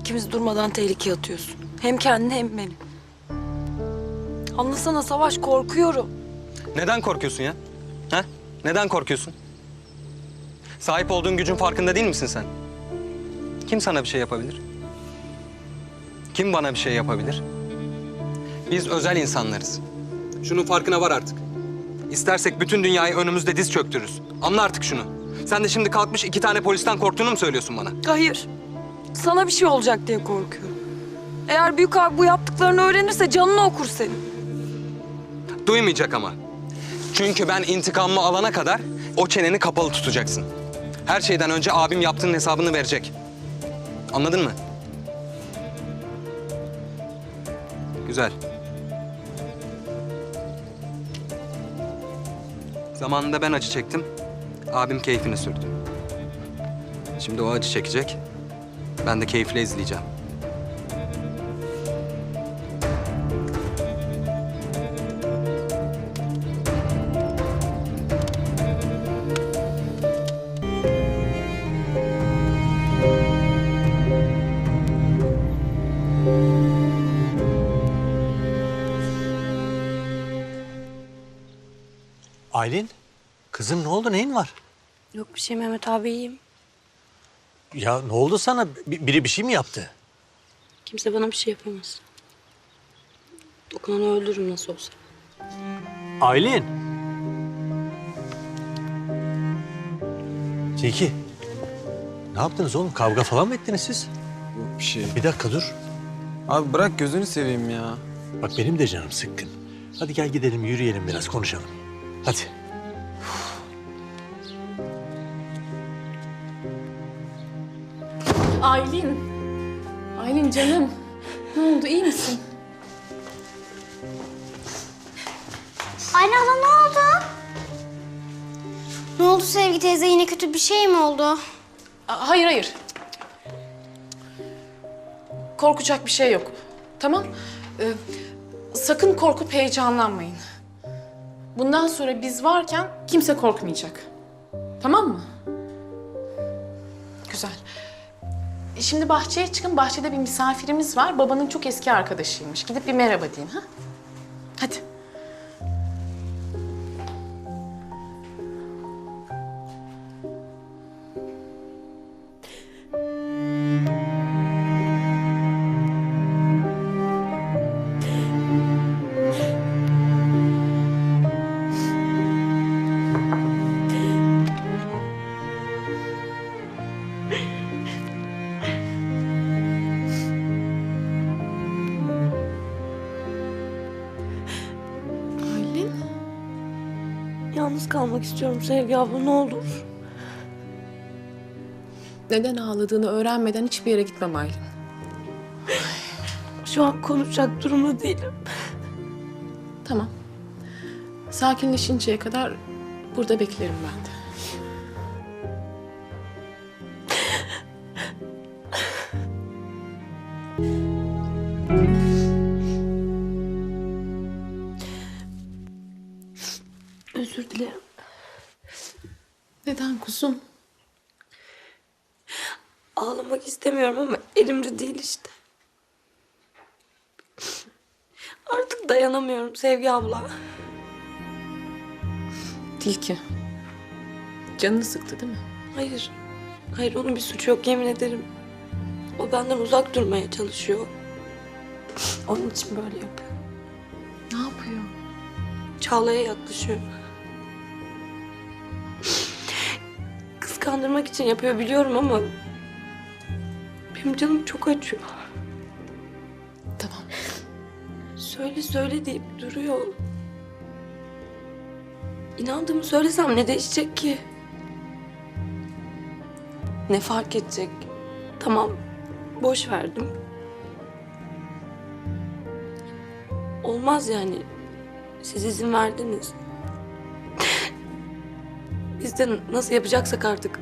İkimiz durmadan tehlikeye atıyorsun. Hem kendini hem beni. Anlasana Savaş korkuyorum. Neden korkuyorsun ya? Ha? Neden korkuyorsun? Sahip olduğun gücün farkında değil misin sen? Kim sana bir şey yapabilir? Kim bana bir şey yapabilir? Biz özel insanlarız. Şunun farkına var artık. İstersek bütün dünyayı önümüzde diz çöktürürüz. Anla artık şunu. Sen de şimdi kalkmış iki tane polisten korktuğunu mu söylüyorsun bana? Hayır. Sana bir şey olacak diye korkuyorum. Eğer büyük abi bu yaptıklarını öğrenirse canını okur senin. Duymayacak ama. Çünkü ben intikamımı alana kadar o çeneni kapalı tutacaksın. Her şeyden önce abim yaptığının hesabını verecek. Anladın mı? Güzel. Zamanında ben acı çektim. Abim keyfini sürdü. Şimdi o acı çekecek. Ben de keyifle izleyeceğim. Aylin, kızım ne oldu? Neyin var? Yok bir şey Mehmet abi iyiyim. Ya ne oldu sana? Bi- biri bir şey mi yaptı? Kimse bana bir şey yapamaz. Dokunanı öldürürüm nasıl olsa. Aylin. Tilki. Ne yaptınız oğlum? Kavga falan mı ettiniz siz? Yok bir şey. Bir dakika dur. Abi bırak gözünü seveyim ya. Bak benim de canım sıkkın. Hadi gel gidelim yürüyelim biraz konuşalım. Hadi. Aylin. Aylin canım. Ne oldu iyi misin? Anne hala ne oldu? Ne oldu Sevgi teyze? Yine kötü bir şey mi oldu? Hayır hayır. Korkacak bir şey yok. Tamam. Ee, sakın korkup heyecanlanmayın. Bundan sonra biz varken kimse korkmayacak. Tamam mı? Güzel. E, Şimdi bahçeye çıkın. Bahçede bir misafirimiz var. Babanın çok eski arkadaşıymış. Gidip bir merhaba deyin ha. Yalnız kalmak istiyorum Sevgi abla ne olur. Neden ağladığını öğrenmeden hiçbir yere gitmem Aylin. Şu an konuşacak durumda değilim. Tamam. Sakinleşinceye kadar burada beklerim ben de. Özür dilerim. Neden kuzum? Ağlamak istemiyorum ama elimde değil işte. Artık dayanamıyorum Sevgi abla. Tilki. Canını sıktı değil mi? Hayır. Hayır onun bir suçu yok yemin ederim. O benden uzak durmaya çalışıyor. Onun için böyle yapıyor. Ne yapıyor? Çağla'ya yaklaşıyor. Kıskandırmak için yapıyor biliyorum ama... Benim canım çok acıyor. Tamam. Söyle söyle deyip duruyor. İnandığımı söylesem ne değişecek ki? Ne fark edecek? Tamam, boş verdim. Olmaz yani. Siz izin verdiniz. De nasıl yapacaksak artık.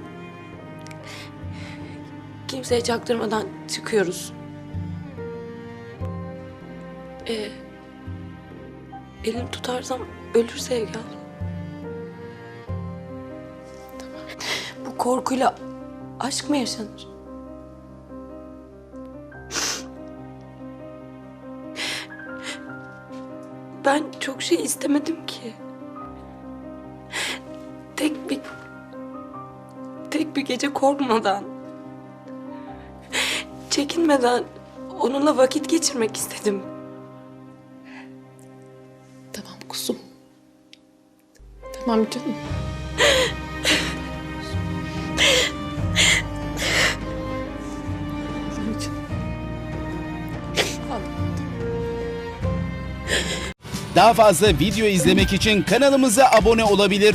Kimseye çaktırmadan çıkıyoruz. Ee, elini tutarsam ölür Sevgi. Bu korkuyla aşk mı yaşanır? Ben çok şey istemedim ki. Tek bir tek bir gece korkmadan çekinmeden onunla vakit geçirmek istedim. Tamam kuzum. Tamam canım. Daha fazla video izlemek için kanalımıza abone olabilir.